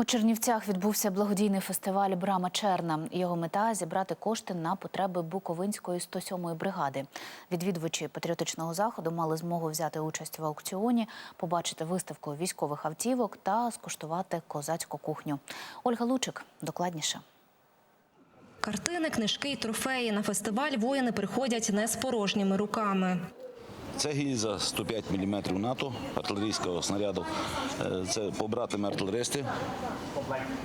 У Чернівцях відбувся благодійний фестиваль Брама Черна. Його мета зібрати кошти на потреби Буковинської 107-ї бригади. Відвідувачі патріотичного заходу мали змогу взяти участь в аукціоні, побачити виставку військових автівок та скуштувати козацьку кухню. Ольга Лучик докладніше. Картини, книжки й трофеї на фестиваль воїни приходять не з порожніми руками. Це гільза 105 мм НАТО артилерійського снаряду. Е, Це побратими артилеристи.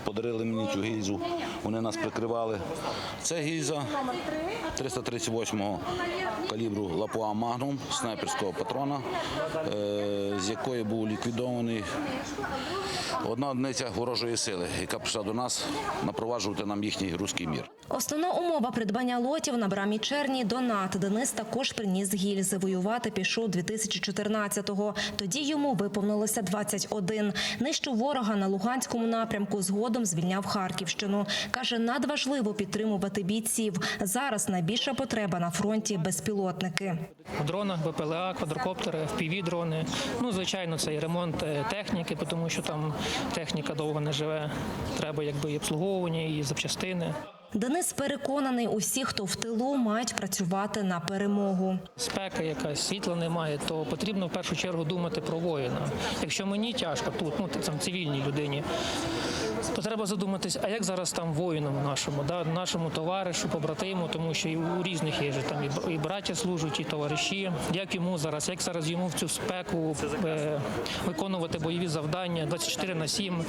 Подарили мені цю гільзу. Вони нас прикривали. Це гільза 338-го калібру Лапуа Магнум снайперського патрона, е, з якої був ліквідований одна одиниця ворожої сили, яка прийшла до нас напроваджувати нам їхній руський мір. Основна умова придбання лотів на брамі черні донат. Денис також приніс гільзи. Воювати пішов 2014-го. Тоді йому виповнилося 21. Нищив ворога на Луганському напрямку. Згодом звільняв Харківщину. Каже, надважливо підтримувати бійців. Зараз найбільша потреба на фронті безпілотники. У дронах БПЛА, квадрокоптери, FPV-дрони. Ну, звичайно, це і ремонт е, техніки, тому що там техніка довго не живе. Треба якби і обслуговування, і запчастини. Денис переконаний, усі, хто в тилу, мають працювати на перемогу. Спека якась, світла немає, то потрібно в першу чергу думати про воїна. Якщо мені тяжко тут, ну там цивільній людині, то треба задуматись, а як зараз там воїнам нашому, да, нашому товаришу, побратиму, тому що і у різних є ж там і і браття служать, і товариші. Як йому зараз, як зараз йому в цю спеку е, виконувати бойові завдання 24 на 7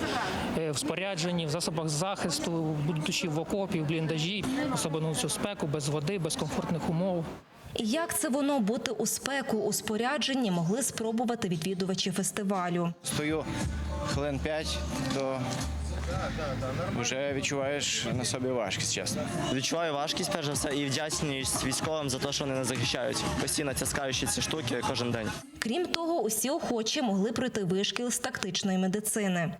е, в спорядженні, в засобах захисту, будучи в окопі, в бліндажі, особливо цю спеку, без води, без комфортних умов. І як це воно бути у спеку у спорядженні могли спробувати відвідувачі фестивалю. Стою хвилин 5, то вже відчуваєш на собі важкість, чесно. Відчуваю важкість, перш за все, і вдячність військовим за те, що вони нас захищають, постійно тяскаючи ці штуки кожен день. Крім того, усі охочі могли пройти вишкіл з тактичної медицини.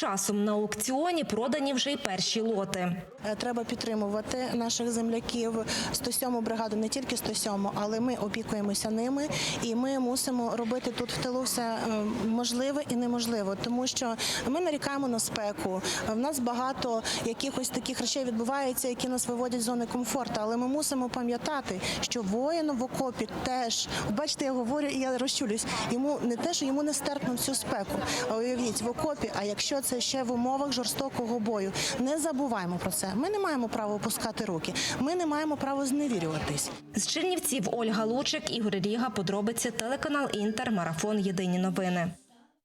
Часом на аукціоні продані вже й перші лоти. Е, Треба підтримувати наших земляків 107 бригаду, не тільки 107, але ми опікуємося ними, і ми мусимо робити тут в тилу все е, можливе і неможливе, тому що ми нарікаємо на спеку. В нас багато якихось таких речей відбувається, які нас виводять з зони комфорту. Але ми мусимо пам'ятати, що воїну в окопі теж бачите, я говорю і я розчулюсь. Йому не те, що йому не стерпно всю спеку. А уявіть в окопі. А якщо це ще в умовах жорстокого бою, не забуваймо про це. Ми не маємо права опускати руки. Ми не маємо права зневірюватись. З Чернівців Ольга Лучик, Ігор Ріга, подробиці телеканал Інтер, марафон Єдині новини.